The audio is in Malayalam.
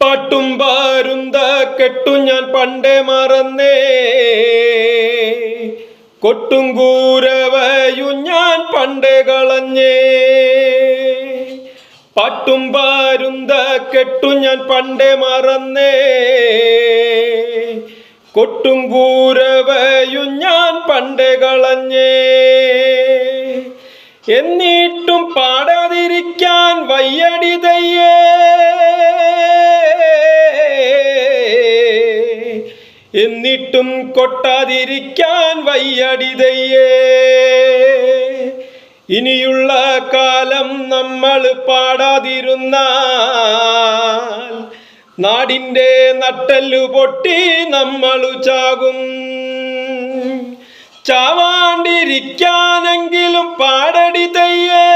പാട്ടും പാരുന്ത കെട്ടു ഞാൻ പണ്ടേ മറന്നേ. കൊട്ടും കൂരവയും ഞാൻ പണ്ടേ കളഞ്ഞേ. പാട്ടും പാരുന്ത കെട്ടു ഞാൻ പണ്ടേ മറന്നേ. കൊട്ടും കൂരവയും ഞാൻ പണ്ടേ കളഞ്ഞേ. എന്നിട്ടും പാടാതിരിക്കാൻ എന്നിട്ടും കൊട്ടാതിരിക്കാൻ വയ്യടി തയ്യേ ഇനിയുള്ള കാലം നമ്മൾ പാടാതിരുന്നാൽ നാടിന്റെ നട്ടല്ലു പൊട്ടി നമ്മൾ ചാകും. ചാവാണ്ടിരിക്കാനെങ്കിലും പാടടി തയ്യേ